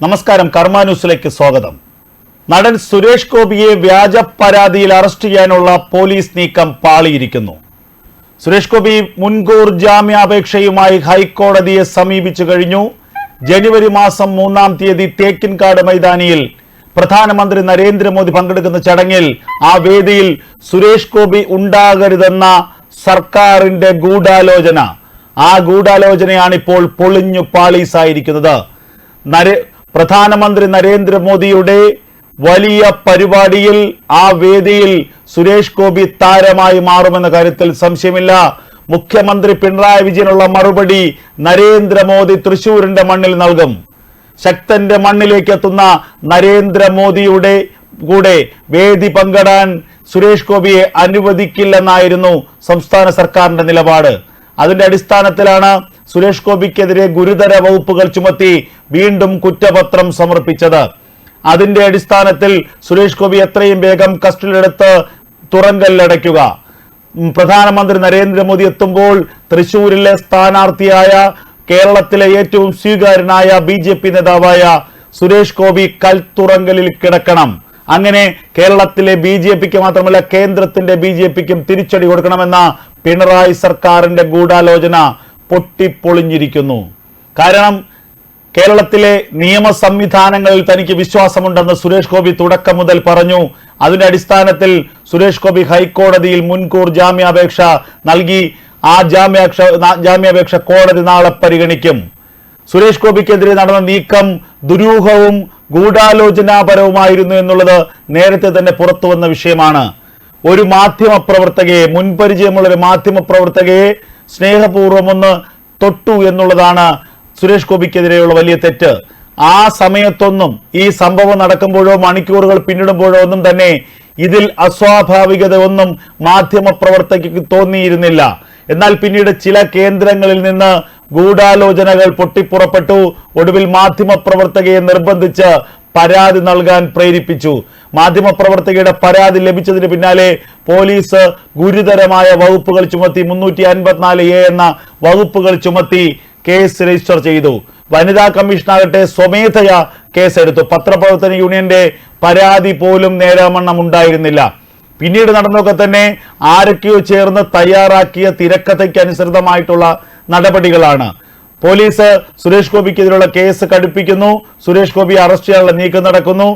നമസ്കാരം കർമ്മ ന്യൂസിലേക്ക് സ്വാഗതം. നടൻ സുരേഷ് ഗോപിയെ വ്യാജ പരാതിയിൽ അറസ്റ്റ് ചെയ്യാനുള്ള പോലീസ് നീക്കം പാളിയിരിക്കുന്നു. സുരേഷ് ഗോപി മുൻകൂർ ജാമ്യാപേക്ഷയുമായി ഹൈക്കോടതിയെ സമീപിച്ചു കഴിഞ്ഞു. ജനുവരി മാസം മൂന്നാം തീയതി തേക്കിൻകാട് മൈതാനിയിൽ പ്രധാനമന്ത്രി നരേന്ദ്രമോദി പങ്കെടുക്കുന്ന ചടങ്ങിൽ ആ വേദിയിൽ സുരേഷ് ഗോപി ഉണ്ടാകരുതെന്ന സർക്കാരിന്റെ ഗൂഢാലോചന. ആ ഗൂഢാലോചനയാണ് ഇപ്പോൾ പൊളിഞ്ഞു പാളീസായിരിക്കുന്നത്. നരേ പ്രധാനമന്ത്രി നരേന്ദ്രമോദിയുടെ വലിയ പരിപാടിയിൽ ആ വേദിയിൽ സുരേഷ് ഗോപി താരമായി മാറുമെന്ന കാര്യത്തിൽ സംശയമില്ല. മുഖ്യമന്ത്രി പിണറായി വിജയനുള്ള മറുപടി നരേന്ദ്രമോദി തൃശൂരിന്റെ മണ്ണിൽ നൽകും. ശക്തന്റെ മണ്ണിലേക്ക് എത്തുന്ന നരേന്ദ്രമോദിയുടെ കൂടെ വേദി പങ്കിടാൻ സുരേഷ് ഗോപിയെ അനുവദിക്കില്ലെന്നായിരുന്നു സംസ്ഥാന സർക്കാരിന്റെ നിലപാട്. അതിന്റെ അടിസ്ഥാനത്തിലാണ് സുരേഷ് ഗോപിക്കെതിരെ ഗുരുതര വകുപ്പുകൾ ചുമത്തി വീണ്ടും കുറ്റപത്രം സമർപ്പിച്ചത്. അതിന്റെ അടിസ്ഥാനത്തിൽ സുരേഷ് ഗോപി എത്രയും വേഗം കസ്റ്റഡിയിലെടുത്ത് തുറങ്കല്ലടയ്ക്കുക. പ്രധാനമന്ത്രി നരേന്ദ്രമോദി എത്തുമ്പോൾ തൃശൂരിലെ സ്ഥാനാർത്ഥിയായ കേരളത്തിലെ ഏറ്റവും സ്വീകാര്യനായ ബി ജെ പി നേതാവായ സുരേഷ് ഗോപി കൽത്തുറങ്കലിൽ കിടക്കണം. അങ്ങനെ കേരളത്തിലെ ബി ജെ പിക്ക് മാത്രമല്ല കേന്ദ്രത്തിന്റെ ബി ജെ പിക്കും തിരിച്ചടി കൊടുക്കണമെന്ന പിണറായി സർക്കാരിന്റെ ഗൂഢാലോചന പൊട്ടിപ്പൊളിഞ്ഞിരിക്കുന്നു. കാരണം കേരളത്തിലെ നിയമ സംവിധാനങ്ങളിൽ തനിക്ക് വിശ്വാസമുണ്ടെന്ന് സുരേഷ് ഗോപി തുടക്കം മുതൽ പറഞ്ഞു. അതിന്റെ അടിസ്ഥാനത്തിൽ സുരേഷ് ഗോപി ഹൈക്കോടതിയിൽ മുൻകൂർ ജാമ്യാപേക്ഷ നൽകി. ആ ജാമ്യാപേക്ഷ ജാമ്യാപേക്ഷ കോടതി നാളെ പരിഗണിക്കും. സുരേഷ് ഗോപിക്കെതിരെ നടന്ന നീക്കം ദുരൂഹവും ഗൂഢാലോചനാപരവുമായിരുന്നു എന്നുള്ളത് നേരത്തെ തന്നെ പുറത്തുവന്ന വിഷയമാണ്. ഒരു മാധ്യമ പ്രവർത്തകയെ മുൻപരിചയമുള്ള ഒരു മാധ്യമ പ്രവർത്തകയെ തൊട്ടു എന്നുള്ളതാണ് സുരേഷ് ഗോപിക്കെതിരെയുള്ള വലിയ തെറ്റ്. ആ സമയത്തൊന്നും ഈ സംഭവം നടക്കുമ്പോഴോ മണിക്കൂറുകൾ പിന്നിടുമ്പോഴോ ഒന്നും തന്നെ ഇതിൽ അസ്വാഭാവികത ഒന്നും മാധ്യമ പ്രവർത്തകയ്ക്ക് തോന്നിയിരുന്നില്ല. എന്നാൽ പിന്നീട് ചില കേന്ദ്രങ്ങളിൽ നിന്ന് ഗൂഢാലോചനകൾ പൊട്ടിപ്പുറപ്പെട്ടു. ഒടുവിൽ മാധ്യമപ്രവർത്തകയെ നിർബന്ധിച്ച് പരാതി നൽകാൻ പ്രേരിപ്പിച്ചു. മാധ്യമപ്രവർത്തകയുടെ പരാതി ലഭിച്ചതിന് പിന്നാലെ പോലീസ് ഗുരുതരമായ വകുപ്പുകൾ ചുമത്തി. മുന്നൂറ്റി എന്ന വകുപ്പുകൾ ചുമത്തി. കേസ് രജിസ്റ്റർ ചെയ്തു. വനിതാ കമ്മീഷനാകട്ടെ സ്വമേധയാ കേസെടുത്തു. പത്രപ്രവർത്തന യൂണിയന്റെ പരാതി പോലും നേരാമണ്ണം ഉണ്ടായിരുന്നില്ല. പിന്നീട് നടന്നൊക്കെ തന്നെ ആരൊക്കെയോ ചേർന്ന് തയ്യാറാക്കിയ തിരക്കഥയ്ക്ക് അനുസൃതമായിട്ടുള്ള നടപടികളാണ്. പോലീസ് സുരേഷ് ഗോപിക്കെതിരെയുള്ള കേസ് കടുപ്പിക്കുന്നു. സുരേഷ് ഗോപി അറസ്റ്റ് ചെയ്യാനുള്ള നീക്കം നടക്കുന്നു.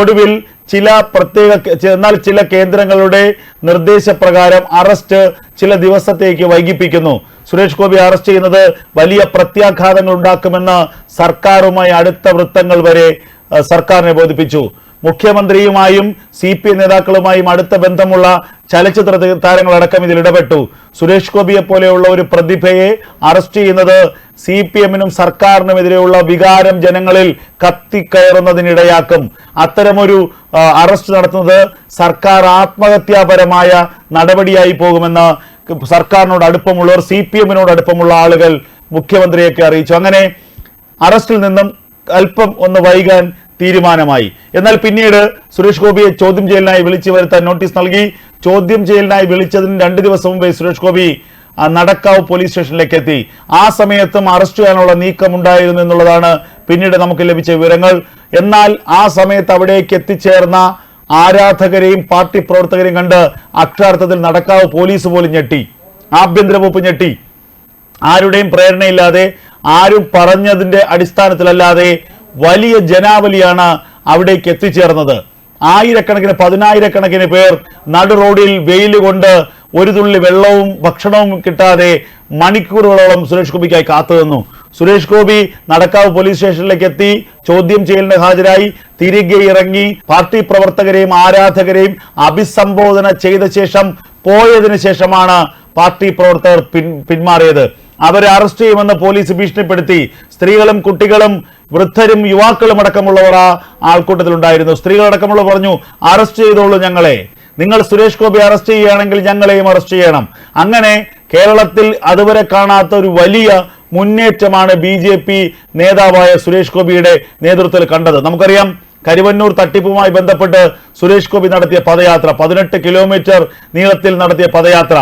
ഒടുവിൽ ചില പ്രത്യേക എന്നാൽ ചില കേന്ദ്രങ്ങളുടെ നിർദ്ദേശപ്രകാരം അറസ്റ്റ് ചില ദിവസത്തേക്ക് വൈകിപ്പിക്കുന്നു. സുരേഷ് ഗോപി അറസ്റ്റ് ചെയ്യുന്നത് വലിയ പ്രത്യാഘാതങ്ങൾ ഉണ്ടാക്കുമെന്ന് സർക്കാരുമായി അടുത്ത വൃത്തങ്ങൾ വരെ സർക്കാരിനെ ബോധിപ്പിച്ചു. മുഖ്യമന്ത്രിയുമായും സി പി നേതാക്കളുമായും അടുത്ത ബന്ധമുള്ള ചലച്ചിത്ര താരങ്ങളടക്കം ഇതിൽ ഇടപെട്ടു. സുരേഷ് ഗോപിയെ പോലെയുള്ള ഒരു പ്രതിഭയെ അറസ്റ്റ് ചെയ്യുന്നത് സി പി എമ്മിനും സർക്കാരിനുമെതിരെയുള്ള വികാരം ജനങ്ങളിൽ കത്തിക്കയറുന്നതിനിടയാക്കും. അത്തരമൊരു അറസ്റ്റ് നടത്തുന്നത് സർക്കാർ ആത്മഹത്യാപരമായ നടപടിയായി പോകുമെന്ന് സർക്കാരിനോട് അടുപ്പമുള്ളവർ സി പി എമ്മിനോട് അടുപ്പമുള്ള ആളുകൾ മുഖ്യമന്ത്രിയൊക്കെ അറിയിച്ചു. അങ്ങനെ അറസ്റ്റിൽ നിന്നും അല്പം ഒന്ന് വൈകാൻ തീരുമാനമായി. എന്നാൽ പിന്നീട് സുരേഷ് ഗോപിയെ ചോദ്യം ചെയ്യലിനായി വിളിച്ചു വരുത്താൻ നോട്ടീസ് നൽകി. ചോദ്യം ചെയ്യലിനായി വിളിച്ചതിന് രണ്ട് ദിവസം മുമ്പേ സുരേഷ് ഗോപി നടക്കാവ് പോലീസ് സ്റ്റേഷനിലേക്ക് എത്തി. ആ സമയത്തും അറസ്റ്റ് ചെയ്യാനുള്ള നീക്കം ഉണ്ടായിരുന്നു എന്നുള്ളതാണ് പിന്നീട് നമുക്ക് ലഭിച്ച വിവരങ്ങൾ. എന്നാൽ ആ സമയത്ത് അവിടേക്ക് എത്തിച്ചേർന്ന ആരാധകരെയും പാർട്ടി പ്രവർത്തകരെയും കണ്ട് അക്ഷാർത്ഥത്തിൽ നടക്കാവ് പോലീസ് പോലും ഞെട്ടി. ആഭ്യന്തര വകുപ്പ് ഞെട്ടി. ആരുടെയും പ്രേരണയില്ലാതെ ആരും പറഞ്ഞതിന്റെ അടിസ്ഥാനത്തിലല്ലാതെ വലിയ ജനാവലിയാണ് അവിടേക്ക് എത്തിച്ചേർന്നത്. ആയിരക്കണക്കിന് പതിനായിരക്കണക്കിന് പേർ നടു റോഡിൽ വെയിൽ കൊണ്ട് ഒരു തുള്ളി വെള്ളവും ഭക്ഷണവും കിട്ടാതെ മണിക്കൂറുകളോളം സുരേഷ് ഗോപിക്കായി കാത്തു നിന്നു സുരേഷ് ഗോപി നടക്കാവ് പോലീസ് സ്റ്റേഷനിലേക്ക് എത്തി. ചോദ്യം ചെയ്യലിന് ഹാജരായി. തിരികെ ഇറങ്ങി പാർട്ടി പ്രവർത്തകരെയും ആരാധകരെയും അഭിസംബോധന ചെയ്ത ശേഷം പോയതിനു ശേഷമാണ് പാർട്ടി പ്രവർത്തകർ പിന്മാറിയത്. അവരെ അറസ്റ്റ് ചെയ്യുമെന്ന് പോലീസ് ഭീഷണിപ്പെടുത്തി. സ്ത്രീകളും കുട്ടികളും വൃദ്ധരും യുവാക്കളും അടക്കമുള്ളവർ ആ ആൾക്കൂട്ടത്തിലുണ്ടായിരുന്നു. സ്ത്രീകളടക്കമുള്ളവർ പറഞ്ഞു അറസ്റ്റ് ചെയ്തോളൂ ഞങ്ങളെ. നിങ്ങൾ സുരേഷ് ഗോപി അറസ്റ്റ് ചെയ്യുകയാണെങ്കിൽ ഞങ്ങളെയും അറസ്റ്റ് ചെയ്യണം. അങ്ങനെ കേരളത്തിൽ അതുവരെ കാണാത്ത ഒരു വലിയ മുന്നേറ്റമാണ് ബി ജെ പി നേതാവായ സുരേഷ് ഗോപിയുടെ നേതൃത്വത്തിൽ കണ്ടത്. നമുക്കറിയാം കരുവന്നൂർ തട്ടിപ്പുമായി ബന്ധപ്പെട്ട് സുരേഷ് ഗോപി നടത്തിയ പദയാത്ര പതിനെട്ട് കിലോമീറ്റർ നീളത്തിൽ നടത്തിയ പദയാത്ര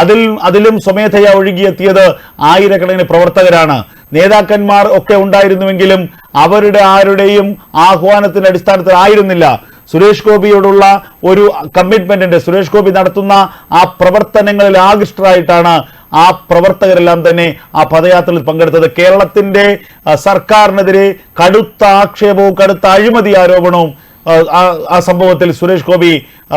അതിൽ അതിലും സ്വമേധയാ ഒഴുകിയെത്തിയത് ആയിരക്കണക്കിന് പ്രവർത്തകരാണ്. നേതാക്കന്മാർ ഒക്കെ ഉണ്ടായിരുന്നുവെങ്കിലും അവരുടെ ആരുടെയും ആഹ്വാനത്തിന്റെ അടിസ്ഥാനത്തിൽ ആയിരുന്നില്ല. സുരേഷ് ഗോപിയോടുള്ള ഒരു കമ്മിറ്റ്മെന്റിന്റെ സുരേഷ് ഗോപി നടത്തുന്ന ആ പ്രവർത്തനങ്ങളിൽ ആകൃഷ്ടരായിട്ടാണ് ആ പ്രവർത്തകരെല്ലാം തന്നെ ആ പദയാത്രയിൽ പങ്കെടുത്തത് കേരളത്തിന്റെ സർക്കാരിനെതിരെ കടുത്ത ആക്ഷേപവും കടുത്ത അഴിമതി ആരോപണവും ആ, സംഭവത്തിൽ സുരേഷ് ഗോപി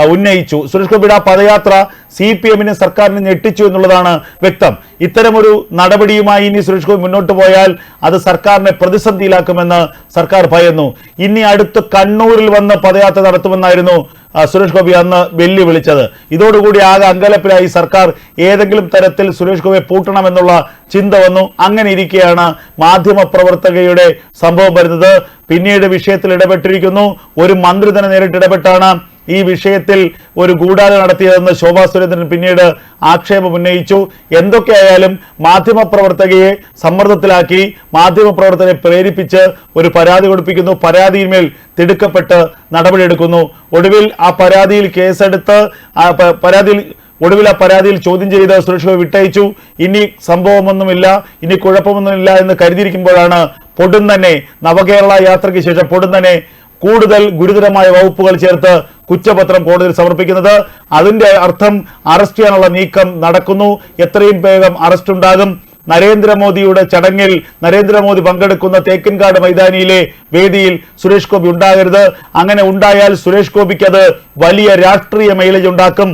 ഉന്നയിച്ചു. സുരേഷ് ഗോപിയുടെ ആ പദയാത്ര സി പി എമ്മിനെ സർക്കാരിനെ ഞെട്ടിച്ചു എന്നുള്ളതാണ് വ്യക്തം. ഇത്തരമൊരു നടപടിയുമായി ഇനി സുരേഷ് ഗോപി മുന്നോട്ട് പോയാൽ അത് സർക്കാരിനെ പ്രതിസന്ധിയിലാക്കുമെന്ന് സർക്കാർ ഭയന്നു ഇനി അടുത്ത് കണ്ണൂരിൽ വന്ന് പദയാത്ര നടത്തുമെന്നായിരുന്നു സുരേഷ് ഗോപി അന്ന് വെല്ലുവിളിച്ചത്. ഇതോടുകൂടി ആകെ അങ്കലപ്പിലായി സർക്കാർ ഏതെങ്കിലും തരത്തിൽ സുരേഷ് ഗോപിയെ പൂട്ടണമെന്നുള്ള ചിന്ത വന്നു. അങ്ങനെ ഇരിക്കെയാണ് മാധ്യമപ്രവർത്തകയുടെ സംഭവം വരുന്നത്. പിന്നീട് വിഷയത്തിൽ ഇടപെട്ടിരിക്കുന്നു. ഒരു മന്ത്രി തന്നെ നേരിട്ട് ഇടപെട്ടാണ്. ഈ വിഷയത്തിൽ ഒരു ഗൂഢാലോചന നടത്തിയതെന്ന് ശോഭാ സുരേന്ദ്രൻ പിന്നീട് ആക്ഷേപം ഉന്നയിച്ചു. എന്തൊക്കെയായാലും മാധ്യമപ്രവർത്തകയെ സമ്മർദ്ദത്തിലാക്കി മാധ്യമപ്രവർത്തകരെ പ്രേരിപ്പിച്ച് ഒരു പരാതി കൊടുപ്പിക്കുന്നു. പരാതിയിന്മേൽ തിടുക്കപ്പെട്ട് നടപടിയെടുക്കുന്നു. ഒടുവിൽ ആ പരാതിയിൽ കേസെടുത്ത് പരാതിയിൽ ഒടുവിൽ ആ പരാതിയിൽ ചോദ്യം ചെയ്ത് സുരക്ഷ വിട്ടയച്ചു. ഇനി സംഭവമൊന്നുമില്ല ഇനി കുഴപ്പമൊന്നുമില്ല എന്ന് കരുതിയിരിക്കുമ്പോഴാണ് പൊടുന്നനെ നവകേരള യാത്രയ്ക്ക് ശേഷം പൊടുന്നനെ കൂടുതൽ ഗുരുതരമായ വകുപ്പുകൾ ചേർത്ത് കുറ്റപത്രം കോടതിയിൽ സമർപ്പിക്കുന്നത്. അതിന്റെ അർത്ഥം അറസ്റ്റ് ചെയ്യാനുള്ള നീക്കം നടക്കുന്നു. എത്രയും വേഗം അറസ്റ്റ് ഉണ്ടാകും. നരേന്ദ്രമോദിയുടെ ചടങ്ങിൽ നരേന്ദ്രമോദി പങ്കെടുക്കുന്ന തേക്കിൻകാട് മൈതാനിയിലെ വേദിയിൽ സുരേഷ് ഗോപി ഉണ്ടാകരുത്. അങ്ങനെ ഉണ്ടായാൽ സുരേഷ് ഗോപിക്ക് അത് വലിയ രാഷ്ട്രീയ മൈലേജ് ഉണ്ടാക്കും.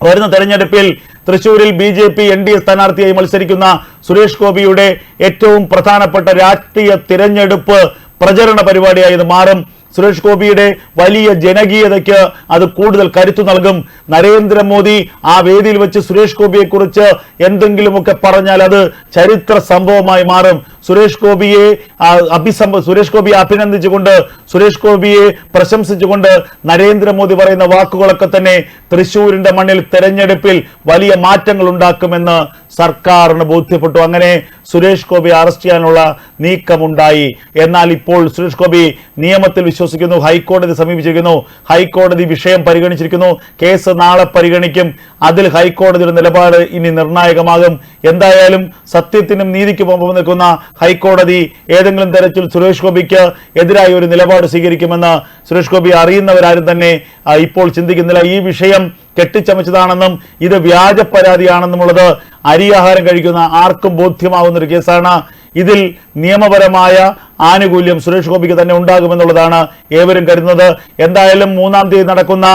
വരുന്ന തെരഞ്ഞെടുപ്പിൽ തൃശൂരിൽ B J P N D A സ്ഥാനാർത്ഥിയായി മത്സരിക്കുന്ന സുരേഷ് ഗോപിയുടെ ഏറ്റവും പ്രധാനപ്പെട്ട രാഷ്ട്രീയ തിരഞ്ഞെടുപ്പ് പ്രചരണ പരിപാടിയായി ഇത് മാറും. സുരേഷ് ഗോപിയുടെ വലിയ ജനകീയതയ്ക്ക് അത് കൂടുതൽ കരുത്തു നൽകും. നരേന്ദ്രമോദി ആ വേദിയിൽ വെച്ച് സുരേഷ് ഗോപിയെ കുറിച്ച് എന്തെങ്കിലുമൊക്കെ പറഞ്ഞാൽ അത് ചരിത്ര സംഭവമായി മാറും. സുരേഷ് ഗോപിയെ അഭിസംബ സുരേഷ് ഗോപിയെ അഭിനന്ദിച്ചുകൊണ്ട് സുരേഷ് ഗോപിയെ പ്രശംസിച്ചുകൊണ്ട് നരേന്ദ്രമോദി പറയുന്ന വാക്കുകളൊക്കെ തന്നെ തൃശൂരിന്റെ മണ്ണിൽ തെരഞ്ഞെടുപ്പിൽ വലിയ മാറ്റങ്ങൾ ഉണ്ടാക്കുമെന്ന് സർക്കാരിന് ബോധ്യപ്പെട്ടു. അങ്ങനെ സുരേഷ് ഗോപി അറസ്റ്റ് ചെയ്യാനുള്ള നീക്കമുണ്ടായി. എന്നാൽ ഇപ്പോൾ സുരേഷ് ഗോപി നിയമത്തിൽ വിശ്വസിക്കുന്നു ഹൈക്കോടതി സമീപിച്ചിരിക്കുന്നു ഹൈക്കോടതി വിഷയം പരിഗണിച്ചിരിക്കുന്നു കേസ് നാളെ പരിഗണിക്കും അതിൽ ഹൈക്കോടതിയുടെ നിലപാട് ഇനി നിർണായകമാകും. എന്തായാലും സത്യത്തിനും നീതിക്കും ഒപ്പം നിൽക്കുന്ന ഹൈക്കോടതി ഏതെങ്കിലും തരത്തിൽ സുരേഷ് ഗോപിക്ക് എതിരായി ഒരു നിലപാട് സ്വീകരിക്കുമെന്ന് സുരേഷ് ഗോപി അറിയുന്നവരാരും തന്നെ ഇപ്പോൾ ചിന്തിക്കുന്നില്ല. ഈ വിഷയം കെട്ടിച്ചമച്ചതാണെന്നും ഇത് വ്യാജ പരാതിയാണെന്നുമുള്ളത് അരിയാഹാരം കഴിക്കുന്ന ആർക്കും ബോധ്യമാവുന്ന ഒരു കേസാണ്. ഇതിൽ നിയമപരമായ ആനുകൂല്യം സുരേഷ് ഗോപിക്ക് തന്നെ ഉണ്ടാകുമെന്നുള്ളതാണ് ഏവരും കരുതുന്നത്. എന്തായാലും മൂന്നാം തീയതി നടക്കുന്ന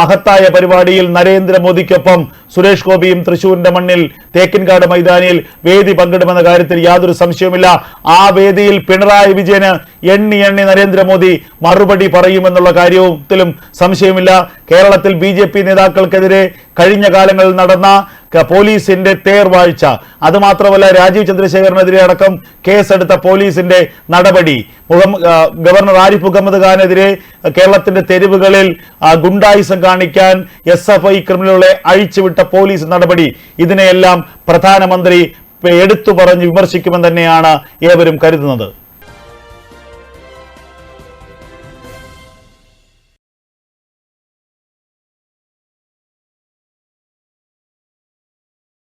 മഹത്തായ പരിപാടിയിൽ നരേന്ദ്രമോദിക്കൊപ്പം സുരേഷ് ഗോപിയും തൃശൂരിന്റെ മണ്ണിൽ തേക്കിൻകാട് മൈതാനിയിൽ വേദി പങ്കിടുമെന്ന കാര്യത്തിൽ യാതൊരു സംശയവുമില്ല. ആ വേദിയിൽ പിണറായി വിജയന് എണ്ണി എണ്ണി നരേന്ദ്രമോദി മറുപടി പറയുമെന്നുള്ള കാര്യത്തിലും സംശയമില്ല. കേരളത്തിൽ ബി നേതാക്കൾക്കെതിരെ കഴിഞ്ഞ കാലങ്ങളിൽ നടന്ന പോലീസിന്റെ തേർവാഴ്ച. അതുമാത്രമല്ല രാജീവ് ചന്ദ്രശേഖരനെതിരെ അടക്കം കേസെടുത്ത പോലീസിന്റെ നടപടി. ഗവർണർ ആരിഫ് മുഹമ്മദ് ഖാനെതിരെ കേരളത്തിന്റെ തെരുവുകളിൽ ഗുണ്ടായിസം കാണിക്കാൻ എസ് എഫ് ഐ ക്രിമിനലുകളെ അഴിച്ചുവിട്ട പോലീസ് നടപടി. ഇതിനെയെല്ലാം പ്രധാനമന്ത്രി എടുത്തു പറഞ്ഞ് വിമർശിക്കുമെന്ന് തന്നെയാണ് ഏവരും കരുതുന്നത്.